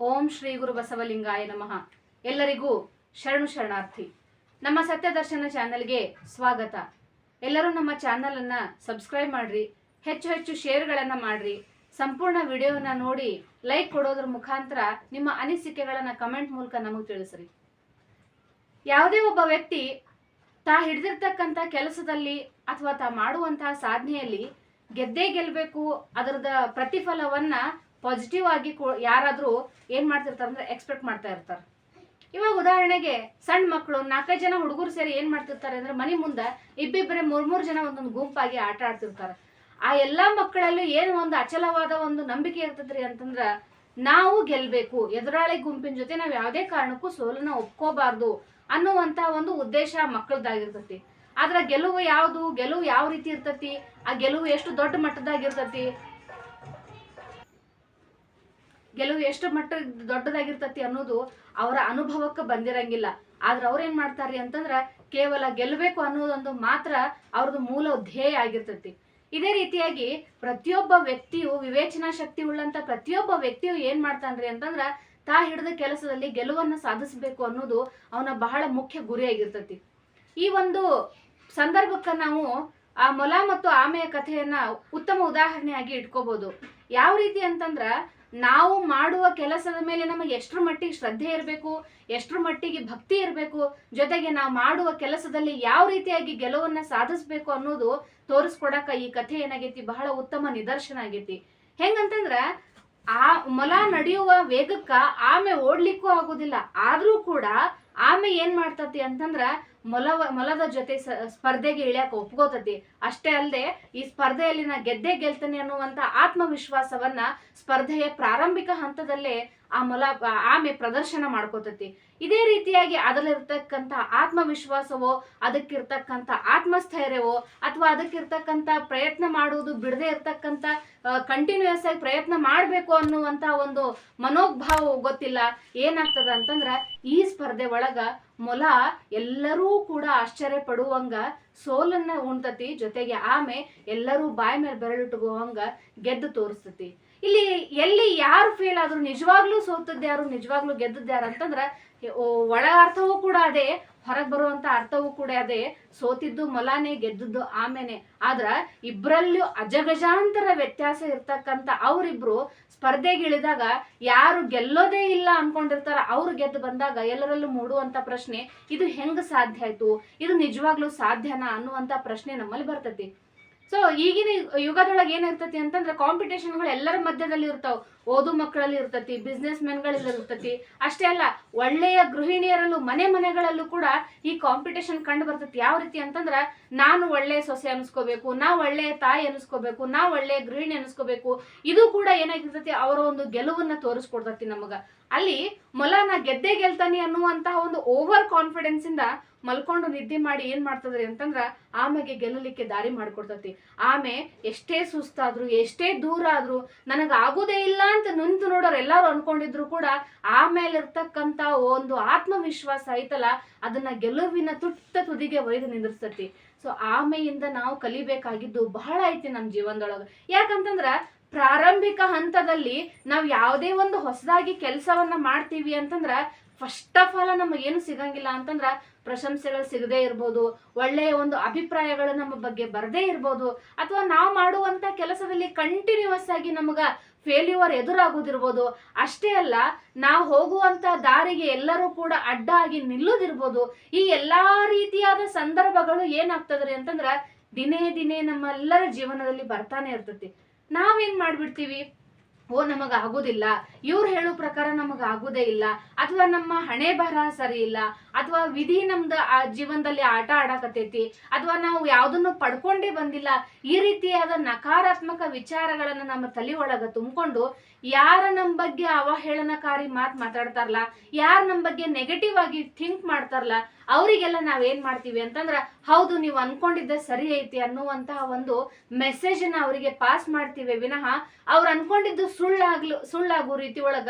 ಓಂ ಶ್ರೀ ಗುರು ಬಸವಲಿಂಗಾಯ ನಮಃ. ಎಲ್ಲರಿಗೂ ಶರಣು ಶರಣಾರ್ಥಿ. ನಮ್ಮ ಸತ್ಯದರ್ಶನ ಚಾನೆಲ್ಗೆ ಸ್ವಾಗತ. ಎಲ್ಲರೂ ನಮ್ಮ ಚಾನಲನ್ನು ಸಬ್ಸ್ಕ್ರೈಬ್ ಮಾಡ್ರಿ, ಹೆಚ್ಚು ಹೆಚ್ಚು ಶೇರ್ಗಳನ್ನು ಮಾಡ್ರಿ. ಸಂಪೂರ್ಣ ವಿಡಿಯೋನ ನೋಡಿ ಲೈಕ್ ಕೊಡೋದ್ರ ಮುಖಾಂತರ ನಿಮ್ಮ ಅನಿಸಿಕೆಗಳನ್ನು ಕಮೆಂಟ್ ಮೂಲಕ ನಮಗೆ ತಿಳಿಸ್ರಿ. ಯಾವುದೇ ಒಬ್ಬ ವ್ಯಕ್ತಿ ತಾ ಹಿಡಿದಿರ್ತಕ್ಕಂಥ ಕೆಲಸದಲ್ಲಿ ಅಥವಾ ತಾ ಮಾಡುವಂತಹ ಸಾಧನೆಯಲ್ಲಿ ಗೆದ್ದೇ ಗೆಲ್ಲಬೇಕು ಅದರದ ಪ್ರತಿಫಲವನ್ನ ಪಾಸಿಟಿವ್ ಆಗಿ ಯಾರಾದರೂ ಏನ್ ಮಾಡ್ತಿರ್ತಾರೆ ಅಂದ್ರೆ ಎಕ್ಸ್ಪೆಕ್ಟ್ ಮಾಡ್ತಾ ಇರ್ತಾರೆ. ಇವಾಗ ಉದಾಹರಣೆಗೆ ಸಣ್ಣ ಮಕ್ಕಳು ನಾಲ್ಕೈದು ಜನ ಹುಡುಗರು ಸೇರಿ ಏನ್ ಮಾಡ್ತಿರ್ತಾರೆ ಅಂದ್ರೆ ಮನೆ ಮುಂದೆ ಇಬ್ಬಿಬ್ಬರೇ ಮೂರ್ ಮೂರು ಜನ ಒಂದೊಂದು ಗುಂಪಾಗಿ ಆಟ ಆಡ್ತಿರ್ತಾರೆ. ಆ ಎಲ್ಲಾ ಮಕ್ಕಳಲ್ಲೂ ಏನು ಒಂದು ಅಚಲವಾದ ಒಂದು ನಂಬಿಕೆ ಇರ್ತದ್ರಿ ಅಂತಂದ್ರ ನಾವು ಗೆಲ್ಬೇಕು, ಎದುರಾಳಿ ಗುಂಪಿನ ಜೊತೆ ನಾವು ಯಾವುದೇ ಕಾರಣಕ್ಕೂ ಸೋಲನ್ನ ಒಪ್ಕೋಬಾರ್ದು ಅನ್ನುವಂತ ಒಂದು ಉದ್ದೇಶ ಮಕ್ಕಳದಾಗಿರ್ತತಿ ಆದ್ರ ಗೆಲುವು ಯಾವುದು? ಗೆಲುವು ಯಾವ ರೀತಿ ಇರ್ತತಿ? ಆ ಗೆಲುವು ಎಷ್ಟು ದೊಡ್ಡ ಮಟ್ಟದಾಗಿರ್ತತಿ ಗೆಲುವು ಎಷ್ಟು ಮಟ್ಟ ದೊಡ್ಡದಾಗಿರ್ತತಿ ಅನ್ನೋದು ಅವರ ಅನುಭವಕ್ಕೆ ಬಂದಿರಂಗಿಲ್ಲ. ಆದ್ರೆ ಅವ್ರ ಏನ್ ಮಾಡ್ತಾರ್ರಿ ಅಂತಂದ್ರ ಕೇವಲ ಗೆಲ್ಲಬೇಕು ಅನ್ನೋದೊಂದು ಮಾತ್ರ ಅವ್ರದ್ದು ಮೂಲ ಧ್ಯೇಯ ಆಗಿರ್ತತಿ. ಇದೇ ರೀತಿಯಾಗಿ ಪ್ರತಿಯೊಬ್ಬ ವ್ಯಕ್ತಿಯು ವಿವೇಚನಾ ಶಕ್ತಿ ಉಳ್ಳಂತ ಪ್ರತಿಯೊಬ್ಬ ವ್ಯಕ್ತಿಯು ಏನ್ ಮಾಡ್ತಾನ್ರಿ ಅಂತಂದ್ರ ತಾ ಹಿಡಿದ ಕೆಲಸದಲ್ಲಿ ಗೆಲುವನ್ನ ಸಾಧಿಸಬೇಕು ಅನ್ನೋದು ಅವನ ಬಹಳ ಮುಖ್ಯ ಗುರಿಯಾಗಿರ್ತತಿ ಈ ಒಂದು ಸಂದರ್ಭಕ್ಕ ನಾವು ಆ ಮೊಲ ಮತ್ತು ಆಮೆಯ ಕಥೆಯನ್ನ ಉತ್ತಮ ಉದಾಹರಣೆಯಾಗಿ ಇಟ್ಕೋಬಹುದು ಯಾವ ರೀತಿ ಅಂತಂದ್ರ ನಾವು ಮಾಡುವ ಕೆಲಸದ ಮೇಲೆ ನಮಗೆ ಎಷ್ಟರ ಮಟ್ಟಿಗೆ ಶ್ರದ್ಧೆ ಇರಬೇಕು, ಎಷ್ಟರ ಮಟ್ಟಿಗೆ ಭಕ್ತಿ ಇರಬೇಕು, ಜೊತೆಗೆ ನಾವು ಮಾಡುವ ಕೆಲಸದಲ್ಲಿ ಯಾವ ರೀತಿಯಾಗಿ ಗೆಲುವನ್ನ ಸಾಧಿಸಬೇಕು ಅನ್ನೋದು ತೋರಿಸ್ಕೊಡಕ ಈ ಕಥೆ ಏನಾಗೈತಿ, ಬಹಳ ಉತ್ತಮ ನಿದರ್ಶನ ಆಗೈತಿ. ಹೆಂಗಂತಂದ್ರ, ಆ ಮೊಲ ನಡೆಯುವ ವೇಗಕ್ಕ ಆಮೆ ಓಡ್ಲಿಕ್ಕೂ ಆಗೋದಿಲ್ಲ. ಆದ್ರೂ ಕೂಡ ಆಮೆ ಏನ್ ಮಾಡ್ತತಿ ಅಂತಂದ್ರ ಮೊಲವ, ಮೊಲದ ಜೊತೆ ಸ್ಪರ್ಧೆಗೆ ಇಳಿಯಕ ಒಪ್ಕೋತತಿ. ಅಷ್ಟೇ ಅಲ್ಲದೆ ಈ ಸ್ಪರ್ಧೆಯಲ್ಲಿ ನಾ ಗೆದ್ದೇ ಗೆಲ್ತೇನೆ ಅನ್ನುವಂತ ಆತ್ಮವಿಶ್ವಾಸವನ್ನ ಸ್ಪರ್ಧೆಯ ಪ್ರಾರಂಭಿಕ ಹಂತದಲ್ಲೇ ಆ ಮೊಲ ಆಮೆ ಪ್ರದರ್ಶನ ಮಾಡ್ಕೋತತಿ. ಇದೇ ರೀತಿಯಾಗಿ ಅದರಲ್ಲಿರ್ತಕ್ಕಂಥ ಆತ್ಮವಿಶ್ವಾಸವೋ, ಅದಕ್ಕಿರ್ತಕ್ಕಂಥ ಆತ್ಮಸ್ಥೈರ್ಯವೋ, ಅಥವಾ ಅದಕ್ಕಿರ್ತಕ್ಕಂಥ ಪ್ರಯತ್ನ ಮಾಡುವುದು ಬಿಡದೆ ಇರ್ತಕ್ಕಂಥ ಕಂಟಿನ್ಯೂಯಸ್ ಆಗಿ ಪ್ರಯತ್ನ ಮಾಡಬೇಕು ಅನ್ನುವಂಥ ಒಂದು ಮನೋಭಾವ ಗೊತ್ತಿಲ್ಲ. ಏನಾಗ್ತದ ಅಂತಂದ್ರ ಈ ಸ್ಪರ್ಧೆ ಒಳಗ ಮೊಲ ಎಲ್ಲರೂ ಕೂಡ ಆಶ್ಚರ್ಯ ಪಡುವಂಗ, ಸೋಲನ್ನ ಉಣ್ತತಿ, ಜೊತೆಗೆ ಆಮೆ ಎಲ್ಲರೂ ಬಾಯಿ ಮೇಲೆ ಬೆರಳಿಟ್ಟುಕೋವಂಗ ಗೆದ್ದು ತೋರಿಸ್ತತಿ. ಇಲ್ಲಿ ಎಲ್ಲಿ ಯಾರು ಫೇಲ್ ಆದ್ರು ನಿಜವಾಗ್ಲೂ ಸೋತದ್ದು ಯಾರು ನಿಜವಾಗ್ಲೂ ಗೆದ್ದದ್ದು ಯಾರು ಅಂತಂದ್ರ ಓ, ಒಳ ಅರ್ಥವೂ ಕೂಡ ಅದೇ ಹೊರಗೆ ಬರುವಂತ ಅರ್ಥವೂ ಕೂಡ ಅದೇ ಸೋತಿದ್ದು ಮೊಲಾನೆ ಗೆದ್ದದ್ದು ಆಮೇನೆ. ಆದ್ರ ಇಬ್ಬರಲ್ಲೂ ಅಜಗಜಾಂತರ ವ್ಯತ್ಯಾಸ ಇರ್ತಕ್ಕಂತ ಅವರಿಬ್ರು ಸ್ಪರ್ಧೆಗಿಳಿದಾಗ ಯಾರು ಗೆಲ್ಲೋದೇ ಇಲ್ಲ ಅನ್ಕೊಂಡಿರ್ತಾರ ಅವ್ರು ಗೆದ್ದು ಬಂದಾಗ ಎಲ್ಲರಲ್ಲೂ ಮೂಡುವಂತ ಪ್ರಶ್ನೆ ಇದು ಹೆಂಗ್ ಸಾಧ್ಯ ಆಯ್ತು? ಇದು ನಿಜವಾಗ್ಲೂ ಸಾಧ್ಯನಾ ಅನ್ನುವಂತ ಪ್ರಶ್ನೆ ನಮ್ಮಲ್ಲಿ ಬರ್ತೈತಿ. ಸೊ ಈಗಿನ ಯುಗದೊಳಗೆ ಏನಿರ್ತತಿ ಅಂತಂದ್ರೆ ಕಾಂಪಿಟೇಷನ್ಗಳು ಎಲ್ಲರ ಮಧ್ಯದಲ್ಲಿ ಇರ್ತಾವ. ಓದು ಮಕ್ಕಳಲ್ಲಿ ಇರ್ತತಿ ಬಿಸ್ನೆಸ್ ಮೆನ್ಗಳಲ್ಲಿ ಇರ್ತತಿ. ಅಷ್ಟೇ ಅಲ್ಲ, ಒಳ್ಳೆಯ ಗೃಹಿಣಿಯರಲ್ಲೂ ಮನೆ ಮನೆಗಳಲ್ಲೂ ಕೂಡ ಈ ಕಾಂಪಿಟೇಷನ್ ಕಂಡು ಬರ್ತತಿ. ಯಾವ ರೀತಿ ಅಂತಂದ್ರೆ, ನಾನು ಒಳ್ಳೆಯ ಸೊಸೆ ಅನ್ಸ್ಕೋಬೇಕು ನಾ ಒಳ್ಳೆಯ ತಾಯಿ ಅನ್ಸ್ಕೋಬೇಕು ನಾ ಒಳ್ಳೆಯ ಗೃಹಿಣಿ ಅನ್ಸ್ಕೋಬೇಕು. ಇದು ಕೂಡ ಏನಾಗಿರ್ತತಿ, ಅವರ ಒಂದು ಗೆಲುವನ್ನ ತೋರಿಸ್ಕೊಡ್ತತಿ ನಮಗ. ಅಲ್ಲಿ ಮೊಲ ನಾ ಗೆದ್ದೇ ಗೆಲ್ತಾನೆ ಅನ್ನುವಂತಹ ಒಂದು ಓವರ್ ಕಾನ್ಫಿಡೆನ್ಸ್ ಇಂದ ಮಲ್ಕೊಂಡು ನಿದ್ದೆ ಮಾಡಿ ಏನ್ ಮಾಡ್ತದ್ರಿ ಅಂತಂದ್ರ ಆಮೆಗೆ ಗೆಲ್ಲಲಿಕ್ಕೆ ದಾರಿ ಮಾಡ್ಕೊಡ್ತತಿ. ಆಮೆ ಎಷ್ಟೇ ಸುಸ್ತಾದ್ರು, ಎಷ್ಟೇ ದೂರ ಆದ್ರೂ, ನನಗ ಆಗುದೇ ಇಲ್ಲ ಅಂತ ನಿಂತು ನೋಡೋರು ಎಲ್ಲಾರು ಅನ್ಕೊಂಡಿದ್ರು ಕೂಡ ಆಮೇಲೆ ಇರ್ತಕ್ಕಂತ ಒಂದು ಆತ್ಮವಿಶ್ವಾಸ ಐತಲ್ಲ, ಅದನ್ನ ಗೆಲುವಿನ ತುಟ್ಟ ತುದಿಗೆ ಒಯ್ದು ನಿಂದಿರ್ತತಿ ಸೊ ಆಮೆಯಿಂದ ನಾವು ಕಲಿಬೇಕಾಗಿದ್ದು ಬಹಳ ಐತಿ ನಮ್ಮ ಜೀವನದೊಳಗ. ಯಾಕಂತಂದ್ರ ಪ್ರಾರಂಭಿಕ ಹಂತದಲ್ಲಿ ನಾವು ಯಾವುದೇ ಒಂದು ಹೊಸದಾಗಿ ಕೆಲಸವನ್ನ ಮಾಡ್ತೀವಿ ಅಂತಂದ್ರ ಫಸ್ಟ್ ಆಫ್ ಆಲ್ ನಮಗೇನು ಸಿಗಂಗಿಲ್ಲ ಅಂತಂದ್ರ ಪ್ರಶಂಸೆಗಳು ಸಿಗದೇ ಇರ್ಬೋದು, ಒಳ್ಳೆಯ ಒಂದು ಅಭಿಪ್ರಾಯಗಳು ನಮ್ಮ ಬಗ್ಗೆ ಬರದೇ ಇರ್ಬೋದು, ಅಥವಾ ನಾವು ಮಾಡುವಂತ ಕೆಲಸದಲ್ಲಿ ಕಂಟಿನ್ಯೂಸ್ ಆಗಿ ನಮಗ ಫೇಲ್ಯೂರ್ ಎದುರಾಗೋದಿರ್ಬೋದು. ಅಷ್ಟೇ ಅಲ್ಲ, ನಾವು ಹೋಗುವಂತ ದಾರಿಗೆ ಎಲ್ಲರೂ ಕೂಡ ಅಡ್ಡ ಆಗಿ ನಿಲ್ಲೋದಿರ್ಬೋದು. ಈ ಎಲ್ಲಾ ರೀತಿಯಾದ ಸಂದರ್ಭಗಳು ಏನಾಗ್ತದ್ರಿ ಅಂತಂದ್ರ ದಿನೇ ದಿನೇ ನಮ್ಮೆಲ್ಲರ ಜೀವನದಲ್ಲಿ ಬರ್ತಾನೆ ಇರ್ತತಿ. ನಾವೇನ್ ಮಾಡ್ಬಿಡ್ತೀವಿ? ಓ, ನಮಗ ಆಗುದಿಲ್ಲ. ಇವ್ರು ಹೇಳೋ ಪ್ರಕಾರ ನಮಗ ಆಗುದೇ ಇಲ್ಲ. ಅಥವಾ ನಮ್ಮ ಹಣೆ ಬರಹ ಸರಿ ಇಲ್ಲ. ಅಥವಾ ವಿಧಿ ನಮ್ದು ಆ ಜೀವನದಲ್ಲಿ ಆಟ ಆಡಕತ್ತೈತಿ, ಅಥವಾ ನಾವು ಯಾವುದನ್ನು ಪಡ್ಕೊಂಡೇ ಬಂದಿಲ್ಲ, ಈ ರೀತಿಯಾದ ನಕಾರಾತ್ಮಕ ವಿಚಾರಗಳನ್ನ ನಮ್ಮ ತಲೆ ಒಳಗ ತುಂಬಿಕೊಂಡು ಯಾರ ನಮ್ಮ ಬಗ್ಗೆ ಅವಹೇಳನಕಾರಿ ಮಾತು ಮಾತಾಡ್ತಾರಲ್ಲ, ಯಾರು ನಮ್ಮ ಬಗ್ಗೆ ನೆಗೆಟಿವ್ ಆಗಿ ಥಿಂಕ್ ಮಾಡ್ತಾರಲ್ಲ, ಅವರಿಗೆಲ್ಲ ನಾವೇನ್ ಮಾಡ್ತೀವಿ ಅಂತಂದ್ರ, ಹೌದು ನೀವು ಅನ್ಕೊಂಡಿದ್ದ ಸರಿ ಐತಿ ಅನ್ನುವಂತಹ ಒಂದು ಮೆಸೇಜ್ನ ಅವರಿಗೆ ಪಾಸ್ ಮಾಡ್ತೀವಿ ವಿನಃ ಅವ್ರು ಅನ್ಕೊಂಡಿದ್ದು ಸುಳ್ಳಾಗ್ಲು, ಸುಳ್ಳಾಗೋ ರೀತಿ ಒಳಗ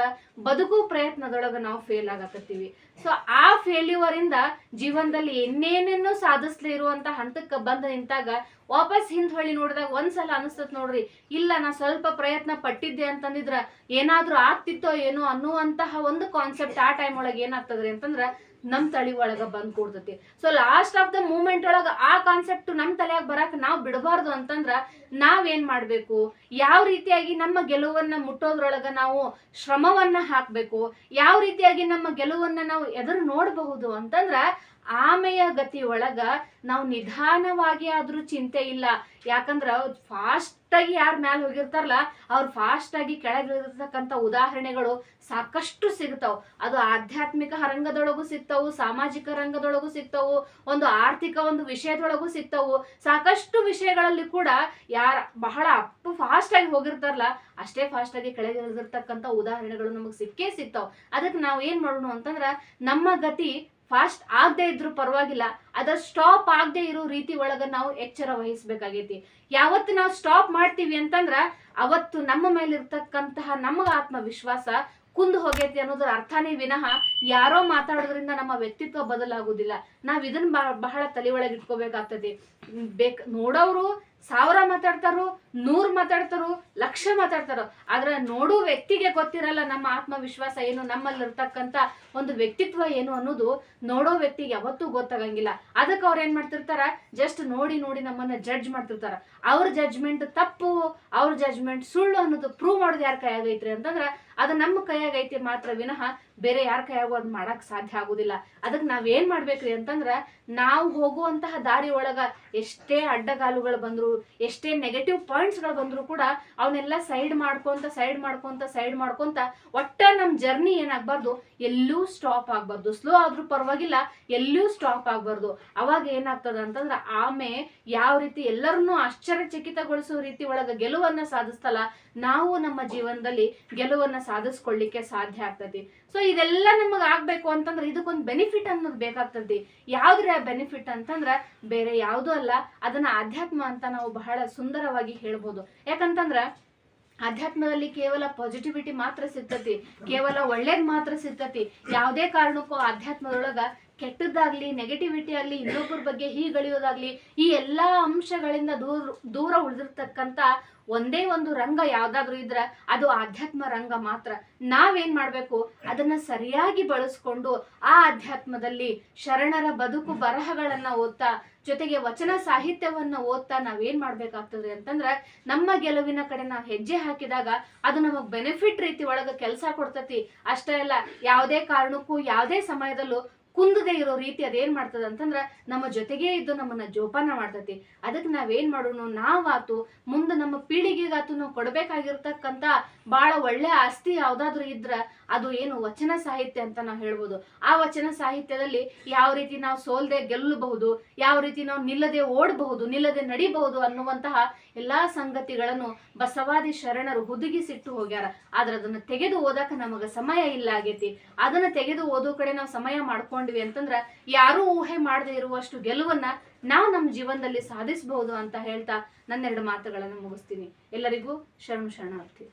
ಬದುಕು ಪ್ರಯತ್ನದೊಳಗ ನಾವು ಫೇಲ್ ಆಗಕತ್ತೀವಿ. ಸೊ ಆ ಫೇಲ್ಯೂರ್ ಇಂದ ಜೀವನದಲ್ಲಿ ಇನ್ನೇನೇನೋ ಸಾಧಿಸ್ಲಿ ಇರುವಂತ ಹಂತಕ್ಕೆ ಬಂದು ನಿಂತಾಗ ವಾಪಸ್ ಹಿಂದ್ ಹೊಳ್ಳಿ ನೋಡಿದಾಗ ಒಂದ್ಸಲ ಅನಿಸ್ತತ್ ನೋಡ್ರಿ. ಇಲ್ಲ, ನಾ ಸ್ವಲ್ಪ ಪ್ರಯತ್ನ ಪಟ್ಟಿದ್ದೆ ಅಂತಂದಿದ್ರ ಏನಾದ್ರೂ ಆಗ್ತಿತ್ತೋ ಏನೋ ಅನ್ನುವಂತಹ ಒಂದು ಕಾನ್ಸೆಪ್ಟ್ ಆ ಟೈಮ್ ಒಳಗೆ ಏನಾಗ್ತದ್ರಿ ಅಂತಂದ್ರ ನಮ್ ತಳಿ ಒಳಗ ಬಂದ್ ಕೂಡ್ತತಿ so last of the moment ಒಳಗ ಆ ಕಾನ್ಸೆಪ್ಟ್ ನಮ್ ತಲೆಯಾಗ ಬರಾಕ್ ನಾವ್ ಬಿಡಬಾರ್ದು ಅಂತಂದ್ರ ನಾವೇನ್ ಮಾಡ್ಬೇಕು? ಯಾವ ರೀತಿಯಾಗಿ ನಮ್ಮ ಗೆಲುವನ್ನ ಮುಟ್ಟೋದ್ರೊಳಗ ನಾವು ಶ್ರಮವನ್ನ ಹಾಕ್ಬೇಕು? ಯಾವ ರೀತಿಯಾಗಿ ನಮ್ಮ ಗೆಲುವನ್ನ ನಾವು ಎದುರು ನೋಡಬಹುದು ಅಂತಂದ್ರ ಆಮೆಯ ಗತಿ ಒಳಗ ನಾವು ನಿಧಾನವಾಗಿ ಆದ್ರೂ ಚಿಂತೆ ಇಲ್ಲ. ಯಾಕಂದ್ರ ಫಾಸ್ಟ್ ಆಗಿ ಯಾರ ಮ್ಯಾಲ ಹೋಗಿರ್ತಾರಲ್ಲ, ಅವ್ರು ಫಾಸ್ಟ್ ಆಗಿ ಕೆಳಗಿರ್ತಕ್ಕಂಥ ಉದಾಹರಣೆಗಳು ಸಾಕಷ್ಟು ಸಿಗ್ತಾವ. ಅದು ಆಧ್ಯಾತ್ಮಿಕ ರಂಗದೊಳಗೂ ಸಿಗ್ತಾವು, ಸಾಮಾಜಿಕ ರಂಗದೊಳಗೂ ಸಿಗ್ತಾವು, ಒಂದು ಆರ್ಥಿಕ ಒಂದು ವಿಷಯದೊಳಗೂ ಸಿಗ್ತಾವು. ಸಾಕಷ್ಟು ವಿಷಯಗಳಲ್ಲಿ ಕೂಡ ಯಾರ ಬಹಳ ಅಪ್ಪು ಫಾಸ್ಟ್ ಆಗಿ ಹೋಗಿರ್ತಾರಲ್ಲ, ಅಷ್ಟೇ ಫಾಸ್ಟ್ ಆಗಿ ಕೆಳಗಿರ್ತಕ್ಕಂಥ ಉದಾಹರಣೆಗಳು ನಮಗೆ ಸಿಕ್ಕೇ ಸಿಗ್ತಾವ. ಅದಕ್ಕೆ ನಾವು ಏನ್ ಮಾಡೋಣ ಅಂತಂದ್ರ, ನಮ್ಮ ಗತಿ ಫಾಸ್ಟ್ ಆಗದೆ ಇದ್ರೂ ಪರವಾಗಿಲ್ಲ, ಅದ ಸ್ಟಾಪ್ ಆಗದೆ ಇರೋ ರೀತಿ ಒಳಗ ನಾವು ಎಚ್ಚರ ವಹಿಸ್ಬೇಕಾಗೈತಿ. ಯಾವತ್ತು ನಾವು ಸ್ಟಾಪ್ ಮಾಡ್ತೀವಿ ಅಂತಂದ್ರ ಅವತ್ತು ನಮ್ಮ ಮೇಲೆ ನಮ್ಮ ಆತ್ಮವಿಶ್ವಾಸ ಕುಂದು ಹೋಗೈತಿ ಅನ್ನೋದ್ರ ಅರ್ಥನೇ ವಿನಃ ಯಾರೋ ಮಾತಾಡೋದ್ರಿಂದ ನಮ್ಮ ವ್ಯಕ್ತಿತ್ವ ಬದಲಾಗುದಿಲ್ಲ. ನಾವ್ ಇದನ್ನ ಬಹಳ ತಲೆ ಒಳಗೆ ಇಟ್ಕೋಬೇಕಾಗ್ತದೆ. ಬೇಕ್, ನೋಡೋರು ಸಾವಿರ ಮಾತಾಡ್ತಾರೋ, ನೂರು ಮಾತಾಡ್ತಾರೋ, ಲಕ್ಷ ಮಾತಾಡ್ತಾರೋ. ಆದ್ರೆ ನೋಡೋ ವ್ಯಕ್ತಿಗೆ ಗೊತ್ತಿರಲ್ಲ ನಮ್ಮ ಆತ್ಮವಿಶ್ವಾಸ ಏನು, ನಮ್ಮಲ್ಲಿ ಇರ್ತಕ್ಕಂತ ಒಂದು ವ್ಯಕ್ತಿತ್ವ ಏನು ಅನ್ನೋದು ನೋಡೋ ವ್ಯಕ್ತಿಗೆ ಯಾವತ್ತೂ ಗೊತ್ತಾಗಂಗಿಲ್ಲ. ಅದಕ್ಕೆ ಅವ್ರು ಏನ್ ಮಾಡ್ತಿರ್ತಾರ? ಜಸ್ಟ್ ನೋಡಿ ನೋಡಿ ನಮ್ಮನ್ನ ಜಡ್ಜ್ ಮಾಡ್ತಿರ್ತಾರ. ಅವ್ರ ಜಡ್ಜ್ಮೆಂಟ್ ತಪ್ಪು, ಅವ್ರ ಜಡ್ಜ್ಮೆಂಟ್ ಸುಳ್ಳು ಅನ್ನೋದು ಪ್ರೂವ್ ಮಾಡೋದು ಯಾರ ಕೈ ಆಗೈತ್ರಿ ಅಂತಂದ್ರ ಅದು ನಮ್ಮ ಕೈಯಾಗೈತಿ ಮಾತ್ರ ವಿನಃ ಬೇರೆ ಯಾರ ಕೈಯಾಗೂ ಅದ್ ಮಾಡಕ್ ಸಾಧ್ಯ ಆಗುದಿಲ್ಲ. ಅದಕ್ಕೆ ನಾವೇನ್ ಮಾಡ್ಬೇಕ್ರಿ ಅಂತಂದ್ರ ನಾವು ಹೋಗುವಂತಹ ದಾರಿ ಒಳಗ ಎಷ್ಟೇ ಅಡ್ಡಗಾಲುಗಳು ಬಂದ್ರು, ಎಷ್ಟೇ ನೆಗೆಟಿವ್ ಪಾಯಿಂಟ್ಸ್ಗಳು ಬಂದ್ರು ಕೂಡ ಅವನ್ನೆಲ್ಲ ಸೈಡ್ ಮಾಡ್ಕೊಂತ ಸೈಡ್ ಮಾಡ್ಕೊಂತ ಸೈಡ್ ಮಾಡ್ಕೊಂತ ಒಟ್ಟ ನಮ್ ಜರ್ನಿ ಏನಾಗ್ಬಾರ್ದು? ಎಲ್ಲೂ ಸ್ಟಾಪ್ ಆಗ್ಬಾರ್ದು. ಸ್ಲೋ ಆದ್ರೂ ಪರವಾಗಿಲ್ಲ, ಎಲ್ಲೂ ಸ್ಟಾಪ್ ಆಗ್ಬಾರ್ದು. ಅವಾಗ ಏನಾಗ್ತದ ಅಂತಂದ್ರ ಆಮೆ ಯಾವ ರೀತಿ ಎಲ್ಲರನ್ನೂ ಆಶ್ಚರ್ಯಚಕಿತಗೊಳಿಸೋ ರೀತಿ ಒಳಗ ಗೆಲುವನ್ನ ಸಾಧಿಸ್ತಲ್ಲ, ನಾವು ನಮ್ಮ ಜೀವನದಲ್ಲಿ ಗೆಲುವನ್ನ ಸಾಧಿಸ್ಕೊಳ್ಳಿಕ್ಕೆ ಸಾಧ್ಯ ಆಗ್ತತಿ. ಸೊ ಇದೆಲ್ಲ ನಮಗ್ ಆಗ್ಬೇಕು ಅಂತಂದ್ರೆ ಇದಕ್ಕೊಂದು ಬೆನಿಫಿಟ್ ಅನ್ನೋದು ಬೇಕಾಗ್ತದೆ ಯಾವ್ದ್ರ ಬೆನಿಫಿಟ್ ಅಂತಂದ್ರ ಬೇರೆ ಯಾವುದೂ ಅಲ್ಲ, ಅದನ್ನ ಆಧ್ಯಾತ್ಮ ಅಂತ ನಾವು ಬಹಳ ಸುಂದರವಾಗಿ ಹೇಳ್ಬೋದು. ಯಾಕಂತಂದ್ರ ಅಧ್ಯಾತ್ಮದಲ್ಲಿ ಕೇವಲ ಪಾಸಿಟಿವಿಟಿ ಮಾತ್ರ ಸಿಗ್ತತಿ, ಕೇವಲ ಒಳ್ಳೇದ್ ಮಾತ್ರ ಸಿಗ್ತತಿ. ಯಾವುದೇ ಕಾರಣಕ್ಕೂ ಅಧ್ಯಾತ್ಮದೊಳಗ ಕೆಟ್ಟದ್ದಾಗ್ಲಿ ನೆಗೆಟಿವಿಟಿ ಆಗ್ಲಿ, ಇನ್ನೊಬ್ಬರ ಬಗ್ಗೆ ಹೀಗಳಿಯೋದಾಗ್ಲಿ ಈ ಎಲ್ಲಾ ಅಂಶಗಳಿಂದ ದೂರ ದೂರ ಉಳಿದಿರ್ತಕ್ಕಂತ ಒಂದೇ ಒಂದು ರಂಗ ಯಾವ್ದಾದ್ರು ಇದ್ರ ಅದು ಆಧ್ಯಾತ್ಮ ರಂಗ ಮಾತ್ರ. ನಾವೇನ್ ಮಾಡ್ಬೇಕು? ಅದನ್ನ ಸರಿಯಾಗಿ ಬಳಸ್ಕೊಂಡು ಆ ಅಧ್ಯಾತ್ಮದಲ್ಲಿ ಶರಣರ ಬದುಕು ಬರಹಗಳನ್ನ ಓದ್ತಾ, ಜೊತೆಗೆ ವಚನ ಸಾಹಿತ್ಯವನ್ನ ಓದ್ತಾ ನಾವೇನ್ ಮಾಡ್ಬೇಕಾಗ್ತದೆ ಅಂತಂದ್ರ, ನಮ್ಮ ಗೆಲುವಿನ ಕಡೆ ನಾವು ಹೆಜ್ಜೆ ಹಾಕಿದಾಗ ಅದು ನಮಗ್ ಬೆನಿಫಿಟ್ ರೀತಿ ಒಳಗ ಕೆಲಸ ಕೊಡ್ತತಿ. ಅಷ್ಟೇ ಅಲ್ಲ, ಯಾವುದೇ ಕಾರಣಕ್ಕೂ, ಯಾವುದೇ ಸಮಯದಲ್ಲೂ ಕುಂದದೆ ಇರೋ ರೀತಿ ಅದೇನ್ ಮಾಡ್ತದ ಅಂತಂದ್ರ ನಮ್ಮ ಜೊತೆಗೇ ಇದ್ದು ನಮ್ಮನ್ನ ಜೋಪಾನ ಮಾಡ್ತತಿ. ಅದಕ್ಕೆ ನಾವೇನ್ ಮಾಡೋಣ? ನಾವಾತು ಮುಂದೆ ನಮ್ಮ ಪೀಳಿಗೆಗಾತು ನಾವು ಕೊಡ್ಬೇಕಾಗಿರ್ತಕ್ಕಂತ ಬಹಳ ಒಳ್ಳೆ ಆಸ್ತಿ ಯಾವ್ದಾದ್ರು ಇದ್ರ ಅದು ಏನು ವಚನ ಸಾಹಿತ್ಯ ಅಂತ ನಾವು ಹೇಳ್ಬೋದು. ಆ ವಚನ ಸಾಹಿತ್ಯದಲ್ಲಿ ಯಾವ ರೀತಿ ನಾವು ಸೋಲ್ದೆ ಗೆಲ್ಲಬಹುದು, ಯಾವ ರೀತಿ ನಾವು ನಿಲ್ಲದೆ ಓಡಬಹುದು, ನಿಲ್ಲದೆ ನಡಿಬಹುದು ಅನ್ನುವಂತಹ ಎಲ್ಲಾ ಸಂಗತಿಗಳನ್ನು ಬಸವಾದಿ ಶರಣರು ಹುದುಗಿಸಿಟ್ಟು ಹೋಗ್ಯಾರ. ಆದ್ರೆ ಅದನ್ನ ತೆಗೆದು ಓದಕ ನಮಗ ಸಮಯ ಇಲ್ಲ ಆಗೇತಿ. ಅದನ್ನ ತೆಗೆದು ಓದೋ ಕಡೆ ನಾವು ಸಮಯ ಮಾಡ್ಕೊಂಡ್ವಿ ಅಂತಂದ್ರ ಯಾರೂ ಊಹೆ ಮಾಡದೆ ಇರುವಷ್ಟು ಗೆಲುವನ್ನ ನಾವು ನಮ್ಮ ಜೀವನದಲ್ಲಿ ಸಾಧಿಸಬಹುದು ಅಂತ ಹೇಳ್ತಾ ನನ್ನೆರಡು ಮಾತುಗಳನ್ನು ಮುಗಿಸ್ತೀನಿ. ಎಲ್ಲರಿಗೂ ಶರಣು ಶರಣಾರ್ಥಿ.